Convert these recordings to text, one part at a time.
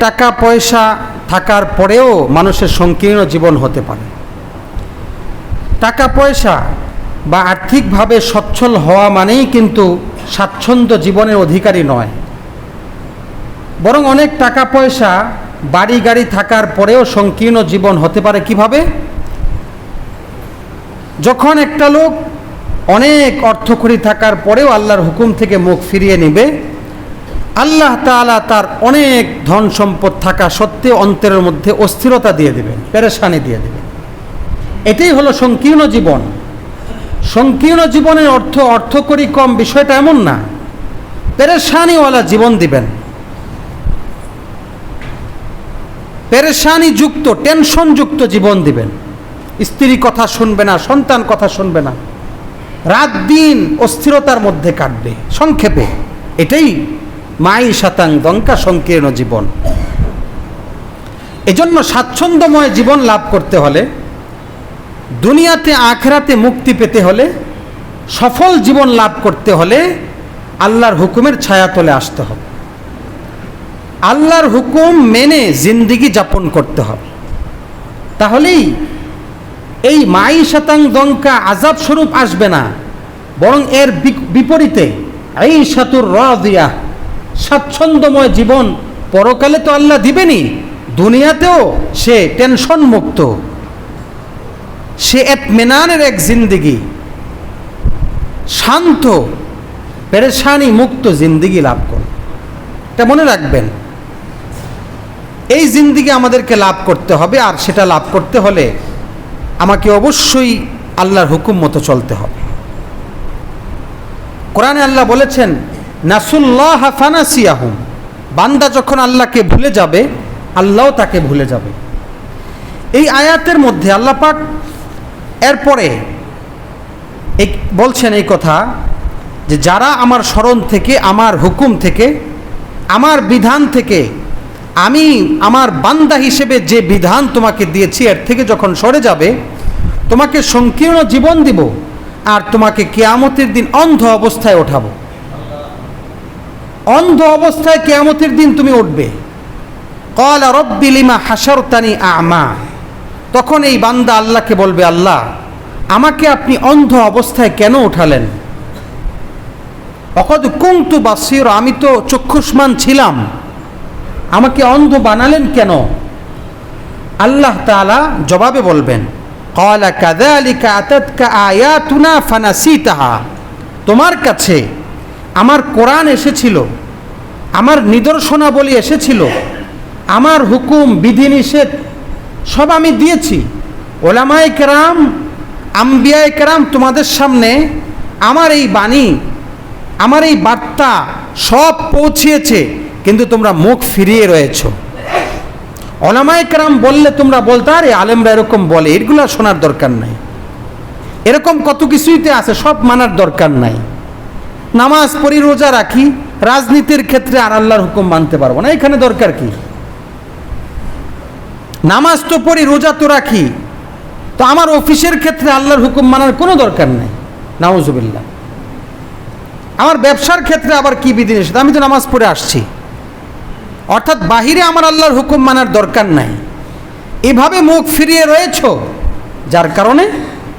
টাকা পয়সা থাকার পরেও মানুষের সংকীর্ণ জীবন হতে পারে। টাকা পয়সা বা আর্থিকভাবে সচ্ছল হওয়া মানেই কিন্তু স্বাচ্ছন্দ্য জীবনের অধিকারী নয়। বরং অনেক টাকা পয়সা বাড়ি গাড়ি থাকার পরেও সংকীর্ণ জীবন হতে পারে কীভাবে? যখন একটা লোক অনেক অর্থকরী থাকার পরেও আল্লাহর হুকুম থেকে মুখ ফিরিয়ে নেবে আল্লাহ তাআলা তার অনেক ধন সম্পদ থাকা সত্ত্বেও অন্তরের মধ্যে অস্থিরতা দিয়ে দেবেন, পেরেশানি দিয়ে দেবেন। এটাই হলো সংকীর্ণ জীবন। সংকীর্ণ জীবনের অর্থ অর্থকরী কম, বিষয়টা এমন না। পেরেশানিওয়ালা জীবন দিবেন। পেরেশানি যুক্ত টেনশন যুক্ত জীবন দিবেন। স্ত্রী কথা শুনবে না, সন্তান কথা শুনবে না। রাত দিন অস্থিরতার মধ্যে কাটবে, সংক্ষেপে। এটাই মাই শতাং দঙ্কা সংকীর্ণ জীবন। এজন্য স্বাচ্ছন্দ্যময় জীবন লাভ করতে হলে, দুনিয়াতে আখরাতে মুক্তি পেতে হলে, সফল জীবন লাভ করতে হলে আল্লাহর হুকুমের ছায়া ছায়াতলে আসতে হবে। আল্লাহর হুকুম মেনে জিন্দিগি যাপন করতে হবে। তাহলেই এই মাই শতাং দঙ্কা আজাব স্বরূপ আসবে না, বরং এর বিপরীতে এই সাতুর রিয়া স্বাচ্ছন্দ্যময় জীবন পরকালে তো আল্লাহ দিবেনই, দুনিয়াতেও সে টেনশন মুক্ত। সে এক মেনানের এক জিন্দিগি। শান্ত, পেরেশানি মুক্ত জিন্দিগি লাভ করবে এটা মনে রাখবেন। এই জিন্দিগি আমাদেরকে লাভ করতে হবে, আর সেটা লাভ করতে হলে আমাকে অবশ্যই আল্লাহর হুকুম মতো চলতে হবে। কোরআনে আল্লাহ বলেছেন নাসুল্লাহ ফানাসিয়াহুম। বান্দা যখন আল্লাহকে ভুলে যাবে, আল্লাহও তাকে ভুলে যাবে। এই আয়াতের মধ্যে আল্লাহ পাক এরপরে বলছেন এই কথা যে, যারা আমার স্মরণ থেকে, আমার হুকুম থেকে, আমার বিধান থেকে, আমি আমার বান্দা হিসেবে যে বিধান তোমাকে দিয়েছি, এর থেকে যখন সরে যাবে, তোমাকে সংকীর্ণ জীবন দিব আর তোমাকে কেয়ামতের দিন অন্ধ অবস্থায় ওঠাবো। অন্ধ অবস্থায় কেয়ামতের দিন তুমি উঠবে। কল রব্বি লিমা হাসরতানি আমা তখন এই বান্দা আল্লাহকে বলবে, আল্লাহ, আমাকে আপনি অন্ধ অবস্থায় কেন উঠালেন? অকদ কুংতু বাসির, আমি তো চক্ষুষ্মান ছিলাম। আমাকে অন্ধ বানালেন কেন? আল্লাহ তাআলা জবাবে বলবেন কলা কাদালিকা আতাতকা আয়াতুনা ফানাসিতাহা। তোমার কাছে আমার কোরআন এসেছিল, আমার নিদর্শনাবলী এসেছিল, আমার হুকুম বিধিনিষেধ সব আমি দিয়েছি। ওলামায় কেরাম, আম্বিয়ায় কেরাম তোমাদের সামনে আমার এই বাণী, আমার এই বার্তা সব পৌঁছিয়েছে, কিন্তু তোমরা মুখ ফিরিয়ে রয়েছ। অলামায় কেরাম বললে তোমরা বলতে, আরে আলেমরা এরকম বলে, এগুলো শোনার দরকার নাই। এরকম কত কিছুইতে আছে, সব মানার দরকার নাই। নামাজ পড়ি, রোজা রাখি, রাজনীতির ক্ষেত্রে আর আল্লাহর হুকুম মানতে পারব না। এখানে দরকার কি? নামাজ তো পড়ি, রোজা তো রাখি, তো আমার অফিসের ক্ষেত্রে আল্লাহর হুকুম মানার কোনো দরকার নাই। নাউজুবিল্লাহ। আমার ব্যবসার ক্ষেত্রে আবার কি বিধি নিষেধ আমি তো নামাজ পড়ে আসছি। অর্থাৎ বাহিরে আমার আল্লাহর হুকুম মানার দরকার নাই। এভাবে মুখ ফিরিয়ে রয়েছ? যার কারণে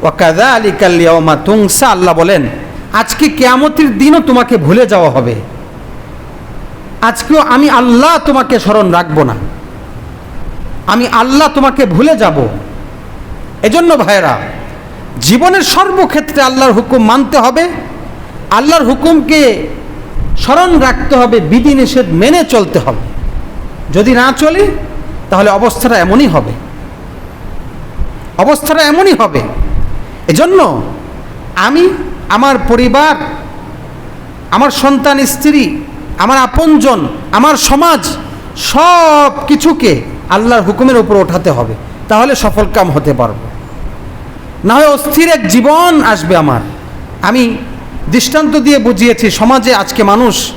ওয়াকাদা আলী কাল্লিয়ামা তুংসা, আল্লাহ বলেন আজকে কেয়ামতির দিনও তোমাকে ভুলে যাওয়া হবে। আজকেও আমি আল্লাহ তোমাকে স্মরণ রাখব না। আমি আল্লাহ তোমাকে ভুলে যাব। এজন্য ভাইরা জীবনের সর্বক্ষেত্রে আল্লাহর হুকুম মানতে হবে। আল্লাহর হুকুমকে স্মরণ রাখতে হবে, বিধিনিষেধ মেনে চলতে হবে। যদি না চলি, তাহলে অবস্থাটা এমনই হবে। অবস্থাটা এমনই হবে। এজন্য আমি আমার পরিবার, আমার সন্তান, স্ত্রী, আমার আপনজন, আমার সমাজ, সব কিছুকে আল্লাহর হুকুমের উপর ওঠাতে হবে। তাহলে সফল কাম হতে পারব। না হয় অস্থির এক জীবন আসবে আমার। আমি দৃষ্টান্ত দিয়ে বুঝিয়েছি, সমাজে আজকে মানুষ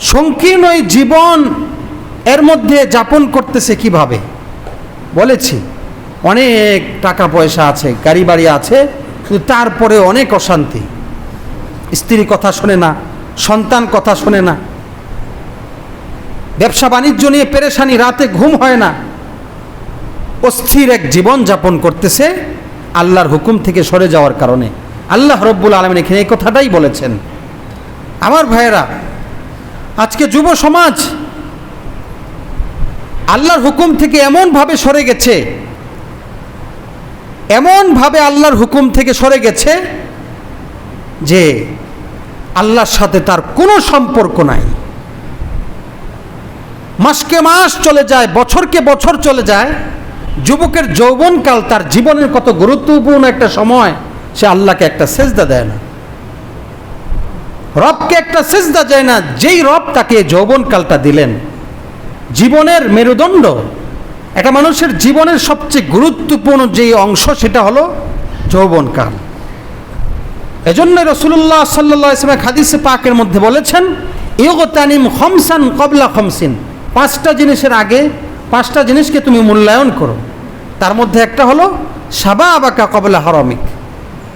সংকীর্ণ এই জীবন এর মধ্যে যাপন করতেছে কীভাবে? বলেছি, অনেক টাকা পয়সা আছে, গাড়ি বাড়ি আছে কিন্তু তারপরে অনেক অশান্তি। স্ত্রী কথা শোনে না, সন্তান কথা শোনে না। ব্যবসা বাণিজ্য নিয়ে পেরেশানি, রাতে ঘুম হয় না। অস্থির এক জীবন যাপন করতেছে আল্লাহর হুকুম থেকে সরে যাওয়ার কারণে। আল্লাহ রব্বুল আলমিন এখানে এই কথাটাই বলেছেন। আমার ভাইয়েরা, আজকে যুব সমাজ আল্লাহর হুকুম থেকে এমনভাবে সরে গেছে এমনভাবে আল্লাহর হুকুম থেকে সরে গেছে যে আল্লাহর সাথে তার কোনো সম্পর্ক নাই। মাসকে মাস চলে যায়, বছরকে বছর চলে যায়, যুবকের যৌবনকাল তার জীবনের কত গুরুত্বপূর্ণ একটা সময়, সে আল্লাহকে একটা সেজদা দেয় না। রবকে একটা সেজদা দেয় না, যেই রব তাকে যৌবনকালটা দিলেন। জীবনের মেরুদণ্ড একটা মানুষের জীবনের সবচেয়ে গুরুত্বপূর্ণ যেই অংশ সেটা হলো যৌবনকাল। এজন্য রসুল্লাহ সাল্লাহ ইসলাম হাদিসে পাকের মধ্যে বলেছেন ইয়োগতানিম খমসান কবলা খমসিন। পাঁচটা জিনিসের আগে পাঁচটা জিনিসকে তুমি মূল্যায়ন করো। তার মধ্যে একটা হলো সাবা আবাকা কবলা হরমিক।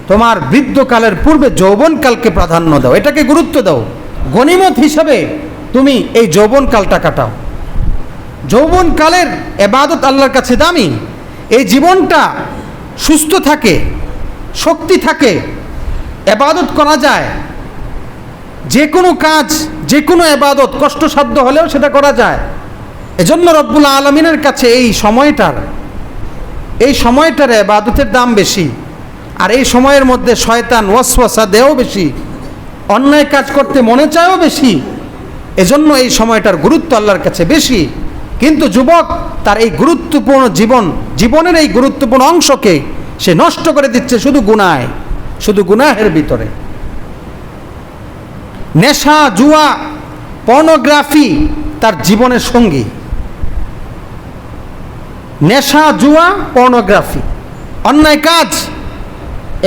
তোমার বৃদ্ধকালের পূর্বে যৌবনকালকে প্রাধান্য দাও। এটাকে গুরুত্ব দাও। গণিমত হিসাবে তুমি এই যৌবনকালটা কাটাও। যৌবনকালের এবাদত আল্লাহর কাছে দামি। এই জীবনটা সুস্থ থাকে, শক্তি থাকে, এবাদত করা যায়। যে কোনো কাজ যে কোনো এবাদত কষ্টসাধ্য হলেও সেটা করা যায়। এজন্য রব্বুল আলমিনের কাছে এই সময়টার এই সময়টার এবাদতের দাম বেশি। আর এই সময়ের মধ্যে শয়তান ওয়াসওয়াসা দেও বেশি, অন্যায় কাজ করতে মনে চায়ও বেশি। এজন্য এই সময়টার গুরুত্ব আল্লাহর কাছে বেশি। কিন্তু যুবক তার এই গুরুত্বপূর্ণ জীবন, জীবনের এই গুরুত্বপূর্ণ অংশকে সে নষ্ট করে দিচ্ছে শুধু গুনায়, শুধু গুনাহের ভিতরে। নেশা, জুয়া, পর্নোগ্রাফি তার জীবনের সঙ্গী। নেশা, জুয়া, পর্নোগ্রাফি, অন্যায় কাজ,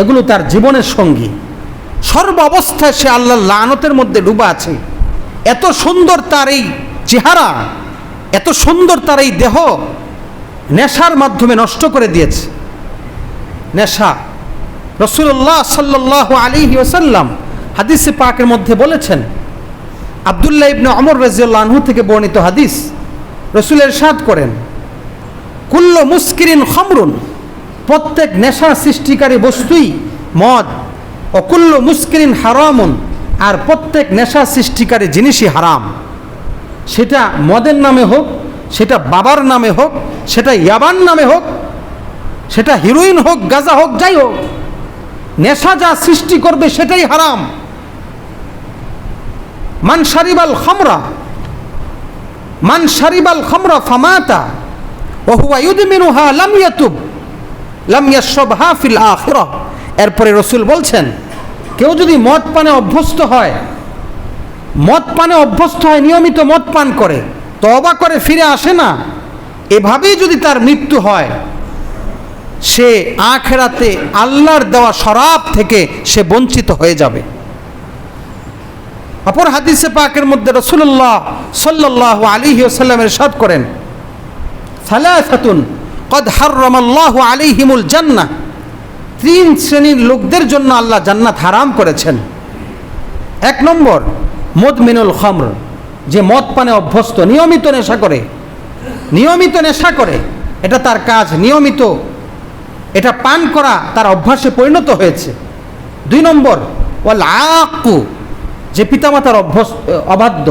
এগুলো তার জীবনের সঙ্গী। সর্ব অবস্থায় সে আল্লাহ লানতের মধ্যে ডুবা আছে। এত সুন্দর তার এই চেহারা এত সুন্দর তার এই দেহ নেশার মাধ্যমে নষ্ট করে দিয়েছে। নেশা। রসুল্লাহ সাল্লাহ আলী ওসাল্লাম হাদিসে পাকের মধ্যে বলেছেন, আবদুল্লাহ ইবনে অমর রাজিউল্লাহু থেকে বর্ণিত হাদিস রসুলের সাদ করেন, কুল্ল মুস্কিরিন খমরুন, প্রত্যেক নেশা সৃষ্টিকারী বস্তুই মদ অকুল্ল মুস্কিরিন হারামুন, আর প্রত্যেক নেশা সৃষ্টিকারী জিনিসই হারাম। সেটা মদের নামে হোক, সেটা বাবার নামে হোক, সেটা ইয়াবার নামে হোক, সেটা হিরোইন হোক, গাজা হোক, যাই হোক, নেশা যা সৃষ্টি করবে সেটাই হারাম। মান সারিবাল খামরা, মান সারিবাল খামরা ফামাতা ওহুয়া ইউদমিনুহা লাম ইয়াতুব, লাম ইয়াশরাবহা ফিল আখিরাহ এরপরে রসুল বলছেন, কেউ যদি মদ পানে অভ্যস্ত হয় মদ পানে অভ্যস্ত হয়, নিয়মিত মদ পান করে তবা করে, ফিরে আসে না। এভাবেই যদি তার মৃত্যু হয়, সে আখেরাতে আল্লাহর দেওয়া শরাব থেকে সে বঞ্চিত হয়ে যাবে। অপর হাদিসে পাকের মধ্যে রসুল্লাহ সাল্লাহ আলী ওসাল্লামের সাদ করেন, সালাসাতুন কদ হার্রমাল্লাহ আলিহিমুল জান্না। তিন শ্রেণির লোকদের জন্য আল্লাহ জান্নাত হারাম করেছেন। এক নম্বর মদমিনুল খমর, যে মদ পানে অভ্যস্ত, নিয়মিত নেশা করে, নিয়মিত নেশা করে, এটা তার কাজ, নিয়মিত। এটা পান করা তার অভ্যাসে পরিণত হয়েছে। দুই নম্বর, ওয়াল আকু, যে পিতামাতার অভ্যস অবাধ্য।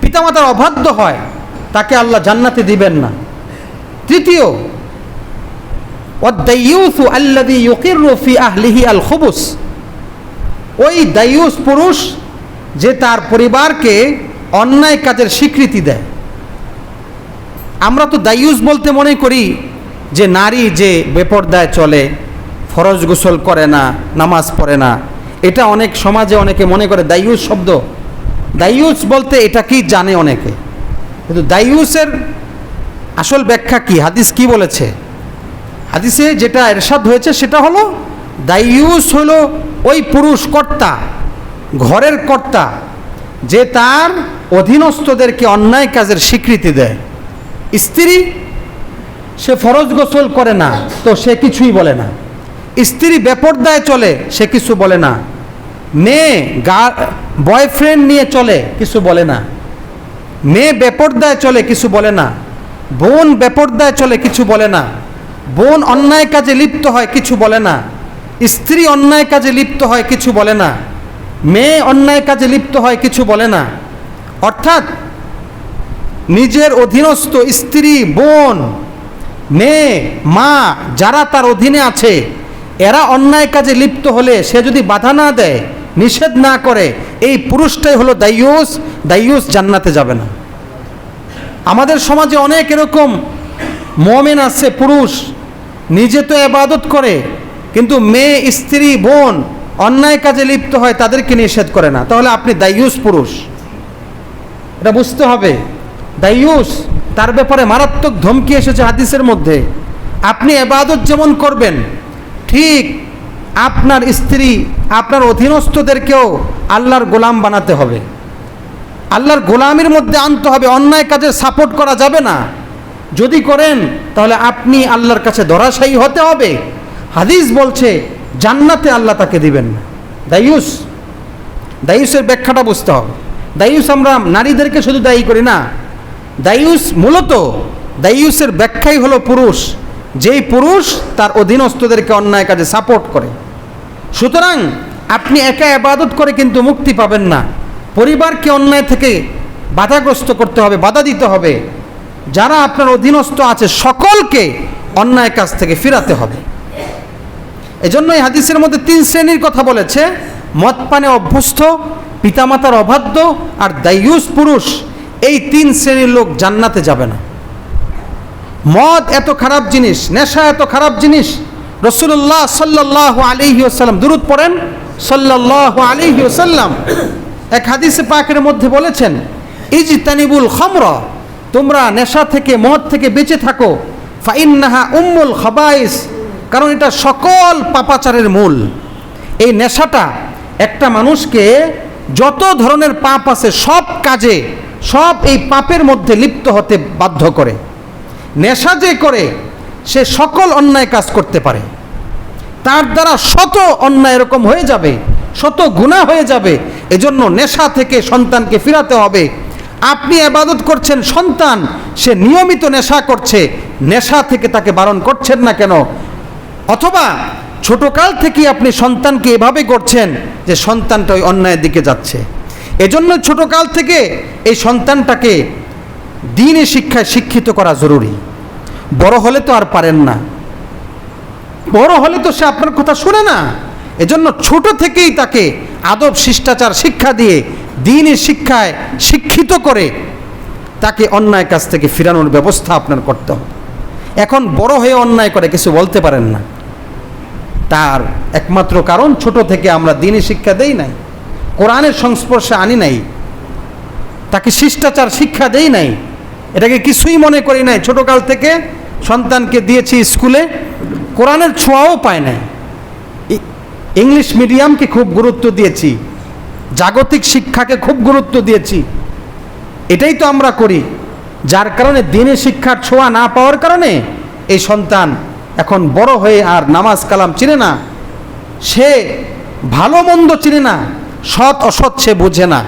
পিতামাতার অবাধ্য হয়, তাকে আল্লাহ জান্নাতে দিবেন না। তৃতীয় ওয়াদ্দাইয়ুসু আল্লাযী ইউকিররু ফি আহলিহি আল খুবুস ওই দায়ুস পুরুষ যে তার পরিবারকে অন্যায় কাজের স্বীকৃতি দেয়। আমরা তো দায়ুস বলতে মনে করি যে নারী যে বেপর্দায় চলে, ফরজ গোসল করে না, নামাজ পড়ে না, এটা অনেক সমাজে অনেকে মনে করে দায়ুস শব্দ। দায়ুস বলতে এটা কি জানে অনেকে? কিন্তু দায়ুসের আসল ব্যাখ্যা কি? হাদিস কি বলেছে? হাদিসে যেটা এরশাদ হয়েছে সেটা হলো, দায়ুস হলো ওই পুরুষ কর্তা। ঘরের কর্তা যে তার অধীনস্থদেরকে অন্যায় কাজের স্বীকৃতি দেয়। স্ত্রী, সে ফরজ গোসল করে না, তো সে কিছুই বলে না। স্ত্রী বেপর্দায় চলে, সে কিছু বলে না। মেয়ে গা, বয়ফ্রেন্ড নিয়ে চলে, কিছু বলে না। মেয়ে বেপর্দায় চলে, কিছু বলে না। বোন বেপর্দায় চলে, কিছু বলে না। বোন অন্যায় কাজে লিপ্ত হয়, কিছু বলে না। স্ত্রী অন্যায় কাজে লিপ্ত হয়, কিছু বলে না। মেয়ে অন্যায় কাজে লিপ্ত হয় কিছু বলে না। অর্থাৎ নিজের অধীনস্থ স্ত্রী, বোন, মেয়ে, মা যারা তার অধীনে আছে, এরা অন্যায় কাজে লিপ্ত হলে সে যদি বাধা না দেয়, নিষেধ না করে, এই পুরুষটাই হলো দাইয়ুস দাইয়ুস জান্নাতে যাবে না। আমাদের সমাজে অনেক এরকম মমেন আছে, পুরুষ, নিজে তো এবাদত করে, কিন্তু মেয়ে, স্ত্রী, বোন অন্যায় কাজে লিপ্ত হয়, তাদেরকে নিষেধ করে না। তাহলে আপনি দাইয়ুস পুরুষ। এটা বুঝতে হবে। দাইয়ুস তার ব্যাপারে মারাত্মক ধমকি এসেছে হাদিসের মধ্যে। আপনি এবাদত যেমন করবেন, ঠিক আপনার স্ত্রী, আপনার অধীনস্থদেরকেও আল্লাহর গোলাম বানাতে হবে। আল্লাহর গোলামের মধ্যে আনতে হবে, অন্যায় কাজে সাপোর্ট করা যাবে না। যদি করেন, তাহলে আপনি আল্লাহর কাছে ধরাশায়ী হতে হবে। হাদিস বলছে জান্নাতে আল্লাহ তাকে দিবেন না। দায়ুস। দায়ুসের ব্যাখ্যাটা বুঝতে হবে। দায়ুস আমরা নারীদেরকে শুধু দায়ী করি না। দায়ুস মূলত দায়ুসের ব্যাখ্যাই হলো পুরুষ। যেই পুরুষ তার অধীনস্থদেরকে অন্যায় কাজে সাপোর্ট করে। সুতরাং আপনি একা আবাদত করে কিন্তু মুক্তি পাবেন না। পরিবারকে অন্যায় থেকে বাধাগ্রস্ত করতে হবে, বাধা দিতে হবে। যারা আপনার অধীনস্থ আছে, সকলকে অন্যায় কাজ থেকে ফিরাতে হবে। এজন্য এই হাদিসের মধ্যে তিন শ্রেণির কথা বলেছে, মদ পানে অভ্যস্ত, পিতামাতার অবাধ্য আর দায়ুস পুরুষ, এই তিন শ্রেণির লোক জান্নাতে যাবে না। মদ এত খারাপ জিনিস, নেশা এত খারাপ জিনিস রসুল্লাহ সাল্লাহ আলিহি ওসাল্লাম দূরত পড়েন সাল্লাহ আলিহি ওসাল্লাম এক হাদিসে পাকের মধ্যে বলেছেন ইজ তানিবুল খমর, তোমরা নেশা থেকে, মদ থেকে বেঁচে থাকো, ফাইন্নাহা উম্মুল খবাইস। কারণ এটা সকল পাপাচারের মূল। এই নেশাটা একটা মানুষকে যত ধরনের পাপ আছে, সব কাজে, সব এই পাপের মধ্যে লিপ্ত হতে বাধ্য করে। নেশা যে করে, সে সকল অন্যায় কাজ করতে পারে। তার দ্বারা শত অন্যায় এরকম হয়ে যাবে, শত গুণা হয়ে যাবে, এজন্য নেশা থেকে সন্তানকে ফিরাতে হবে। আপনি আবাদত করছেন সন্তান, সে নিয়মিত নেশা করছে, নেশা থেকে তাকে বারণ করছেন না কেন? অথবা ছোটকাল থেকে আপনি সন্তানকে এভাবে করছেন যে সন্তানটা ওই অন্যায়ের দিকে যাচ্ছে। এজন্য ছোটকাল থেকে এই সন্তানটাকে দিনে শিক্ষায় শিক্ষিত করা জরুরি। বড় হলে তো আর পারেন না। বড় হলে তো সে আপনার কথা শুনে না। এজন্য ছোট থেকেই তাকে আদব, শিষ্টাচার, শিক্ষা দিয়ে দিনের শিক্ষায় শিক্ষিত করে তাকে অন্যায় কাছ থেকে ফিরানোর ব্যবস্থা আপনার করতে হবে। এখন বড় হয়ে অন্যায় করে কিছু বলতে পারেন না। তার একমাত্র কারণ, ছোট থেকে আমরা দিনই শিক্ষা দেই নাই, কোরআনের সংস্পর্শে আনি নাই, তাকে শিষ্টাচার শিক্ষা দেই নাই, এটাকে কিছুই মনে করি নাই। ছোটকাল থেকে সন্তানকে দিয়েছি স্কুলে, কোরআনের ছোঁয়াও পায় নাই। ইংলিশ মিডিয়ামকে খুব গুরুত্ব দিয়েছি, জাগতিক শিক্ষাকে খুব গুরুত্ব দিয়েছি। এটাই তো আমরা করি, যার কারণে দিনে শিক্ষার ছোঁয়া না পাওয়ার কারণে এই সন্তান এখন বড় হয়ে আর নামাজ কালাম চিনে না। সে ভালো মন্দ চিনে না, সৎ অসৎ সে বোঝে না।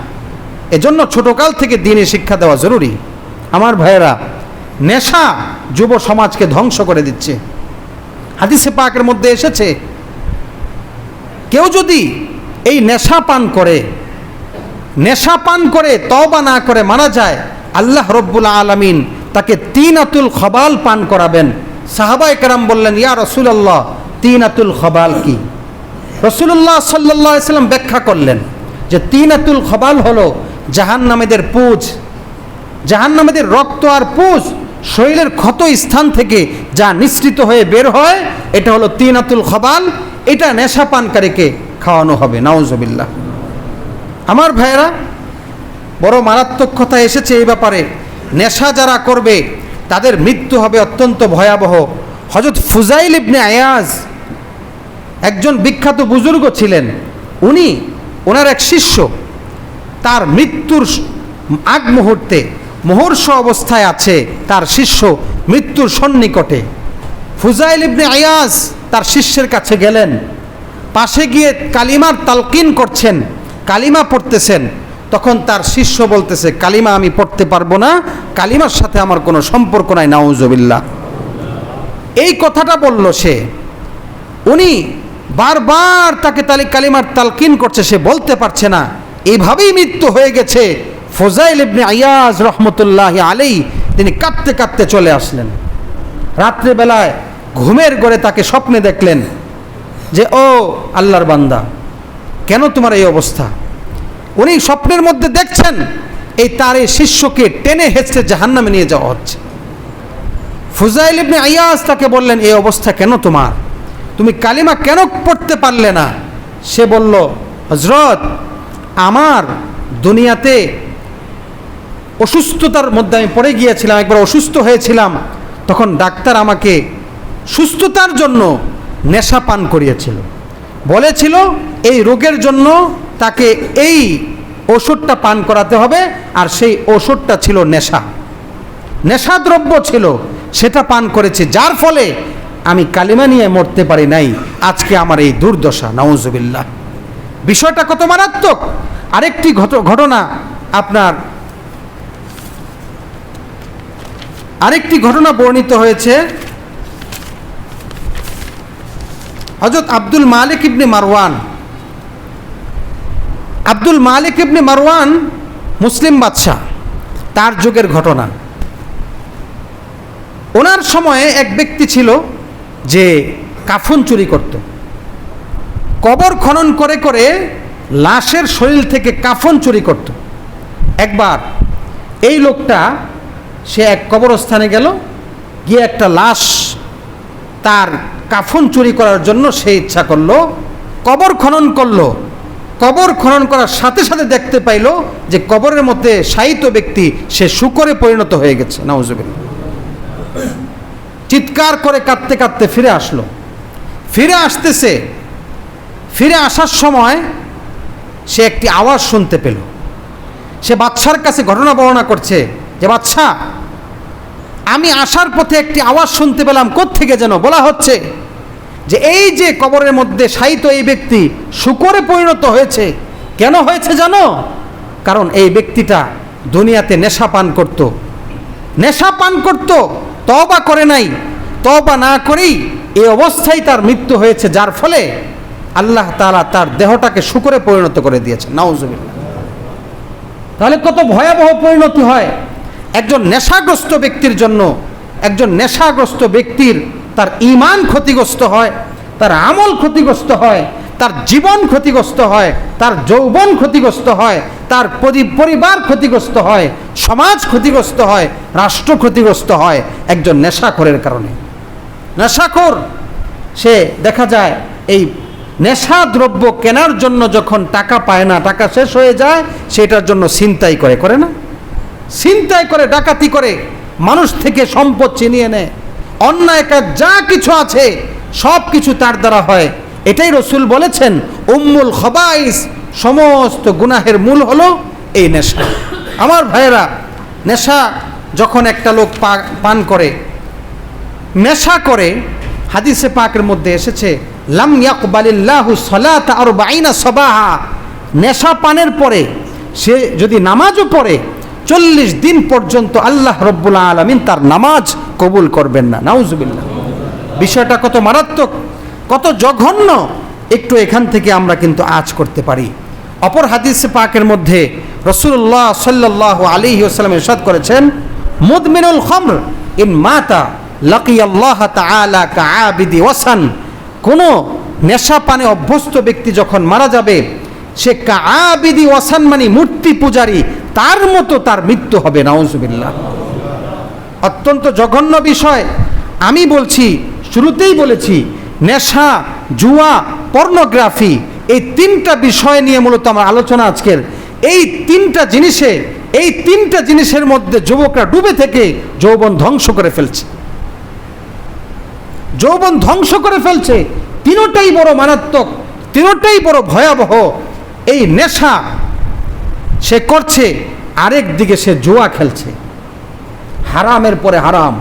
এজন্য ছোটকাল থেকে দিনে শিক্ষা দেওয়া জরুরি। আমার ভাইয়েরা, নেশা যুব সমাজকে ধ্বংস করে দিচ্ছে। হাদিসে পাকের মধ্যে এসেছে, কেউ যদি এই নেশা পান করে, নেশা পান করে, তওবা না করে মারা যায়, আল্লাহ রব্বুল আলমিন তাকে তিন আতুল খবাল পান করাবেন। সাহাবাই কারাম বললেন, ইয়া রসুলাল্লাহ তিন আতুল খবাল কি? রসুল্লাহ সাল্লাহ সাল্লাম ব্যাখ্যা করলেন যে তিন আতুল খবাল হলো জাহান্নামেদের পুজ, জাহান্নামেদের রক্ত আর পুজ শরীরের ক্ষত স্থান থেকে যা নিঃসৃত হয়ে বের হয়, এটা হলো তিন আতুল খবাল, এটা নেশা পানকারীকে খাওয়ানো হবে, নাউজবিল্লাহ। আমার ভাইয়েরা, বড় মারাত্মক কথা এসেছে এই ব্যাপারে, নেশা যারা করবে তাদের মৃত্যু হবে অত্যন্ত ভয়াবহ। হজরত ফুজাইল ইবনে আয়াজ একজন বিখ্যাত বুজুর্গ ছিলেন। উনি ওনার এক শিষ্য। তার মৃত্যুর আগ মুহূর্তে মুহূর্ষ অবস্থায় আছে তার শিষ্য মৃত্যুর সন্নিকটে। ফুজাইল ইবনে আয়াজ তার শিষ্যের কাছে গেলেন। পাশে গিয়ে কালিমার তালকিন করছেন, কালিমা পড়তেছেন। তখন তার শিষ্য বলতেছে, কালিমা আমি পড়তে পারব না, কালিমার সাথে আমার কোনো সম্পর্ক নাই নাউজবিল্লা এই কথাটা বলল সে। উনি বারবার তাকে তালি, কালিমার তালকিন করছে, সে বলতে পারছে না। এভাবেই মৃত্যু হয়ে গেছে। ফোজাইল ইবনে আয়াজ রহমতুল্লাহ আলাই তিনি কাঁদতে কাঁদতে চলে আসলেন। রাত্রেবেলায় ঘুমের গড়ে তাকে স্বপ্নে দেখলেন যে, ও আল্লাহর বান্দা, কেন তোমার এই অবস্থা? উনি স্বপ্নের মধ্যে দেখছেন, এই তার এই শিষ্যকে টেনে হেঁচড়ে জাহান্নামে নিয়ে যাওয়া হচ্ছে। ফুজাইল ইবনে আয়াস তাকে বললেন, এই অবস্থা কেন তোমার? তুমি কালিমা কেন পড়তে পারলে না? সে বলল হজরত আমার দুনিয়াতে অসুস্থতার মধ্যে আমি পড়ে গিয়েছিলাম, একবার অসুস্থ হয়েছিলাম। তখন ডাক্তার আমাকে সুস্থতার জন্য নেশা পান করিয়েছিল। বলেছিল, এই রোগের জন্য তাকে এই ওষুধটা পান করাতে হবে, আর সেই ওষুধটা ছিল নেশা। নেশাদ্রব্য ছিল, সেটা পান করেছে। যার ফলে আমি কালিমা নিয়ে মরতে পারি নাই। আজকে আমার এই দুর্দশা নওয়াজবিল্লাহ বিষয়টা কত মারাত্মক? আরেকটি ঘট- ঘটনা আপনার আরেকটি ঘটনা বর্ণিত হয়েছে। হজরত আব্দুল মালিক ইবনে মারওয়ান আব্দুল মালিক ইবনে মারওয়ান মুসলিম বাদশাহ, তার যুগের ঘটনা। ওনার সময়ে এক ব্যক্তি ছিল যে কাফন চুরি করত। কবর খনন করে করে লাশের শরীর থেকে কাফন চুরি করত। একবার এই লোকটা, সে এক কবরস্থানে গেল, গিয়ে একটা লাশ তার কাফন চুরি করার জন্য সে ইচ্ছা করল, কবর খনন করল। কবর খনন করার সাথে সাথে দেখতে পাইল যে কবরের মধ্যে শায়িত ব্যক্তি, সে শুকরে পরিণত হয়ে গেছে। নওয়াজবিল্লা চিৎকার করে কাঁদতে কাঁদতে ফিরে আসলো। ফিরে আসতেছে, ফিরে আসার সময় সে একটি আওয়াজ শুনতে পেল। সে বাচ্চার কাছে ঘটনা বর্ণনা করছে যে বাচ্চা আমি আসার পথে একটি আওয়াজ শুনতে পেলাম। থেকে যেন? বলা হচ্ছে যে এই যে কবরের মধ্যে সাহিত্য এই ব্যক্তি শুকরে পরিণত হয়েছে, কেন হয়েছে জানো? কারণ এই ব্যক্তিটা দুনিয়াতে নেশা পান করত। নেশা পান করত তবা করে নাই। তবা না করেই এই অবস্থায় তার মৃত্যু হয়েছে, যার ফলে আল্লাহ তাআলা তার দেহটাকে শুকরে পরিণত করে দিয়েছে নাউজুবিল্লাহ। তাহলে কত ভয়াবহ পরিণতি হয়। একজন নেশাগ্রস্ত ব্যক্তির জন্য, একজন নেশাগ্রস্ত ব্যক্তির তার ইমান ক্ষতিগ্রস্ত হয়, তার আমল ক্ষতিগ্রস্ত হয়, তার জীবন ক্ষতিগ্রস্ত হয়, তার যৌবন ক্ষতিগ্রস্ত হয়, তার পরিবার ক্ষতিগ্রস্ত হয়, সমাজ ক্ষতিগ্রস্ত হয়, রাষ্ট্র ক্ষতিগ্রস্ত হয় একজন নেশাখোরের কারণে। নেশাখোর, সে দেখা যায় এই নেশা দ্রব্য কেনার জন্য যখন টাকা পায় না, টাকা শেষ হয়ে যায়, সেটার জন্য ছিনতাই করে করে না? ছিনতাই করে, ডাকাতি করে, মানুষ থেকে সম্পদ ছিনিয়ে নেয়। অন্যায় কাজ, যা কিছু আছে, সব কিছু তার দ্বারা হয়। এটাই রসুল বলেছেন, উম্মুল খবাইস সমস্ত গুনাহের মূল হলো এই নেশা। আমার ভাইয়েরা, নেশা যখন একটা লোক পান করে, নেশা করে, হাদিসে পাকের মধ্যে এসেছে, লাম ইয়াকবালিল্লাহু সালাত আর বাইনা সবাহা নেশা পানের পরে, সে যদি নামাজও পড়ে চল্লিশ দিন পর্যন্ত আল্লাহ রব্বুল আলমিন তার নামাজ কবুল করবেন না। নাউজুবিল্লাহ। বিষয়টা কত মারাত্মক, কত জঘন্য। একটু এখান থেকে আমরা কিন্তু আজ করতে পারি। অপর হাদিস পাকের মধ্যে রসুল্লাহ সাল্লাহ আলী ওসালাম ইরশাদ করেছেন, মুদমিনুল খমর ইন মাতা লাকি আল্লাহ তাআলা কাআবিদি ওয়াসান। কোনো নেশা পানে অভ্যস্ত ব্যক্তি যখন মারা যাবে, সে কাআবিদি ওয়াসান মানে মূর্তি পূজারী তার মতো তার মৃত্যু হবে, নাউজুবিল্লাহ। অত্যন্ত জঘন্য বিষয়। আমি বলছি, শুরুতেই বলেছি, নেশা, জুয়া, পর্নোগ্রাফি, এই তিনটা বিষয় নিয়ে মূলত আমার আলোচনা আজকের। এই তিনটা জিনিসে, এই তিনটা জিনিসের মধ্যে যুবকরা ডুবে থেকে যৌবন ধ্বংস করে ফেলছে। যৌবন ধ্বংস করে ফেলছে, তিনোটাই বড় মারাত্মক, তিনোটাই বড় ভয়াবহ। এই নেশা সে করছে আরেক দিকে সে জোয়া খেলছে। হারামের পরে হারাম।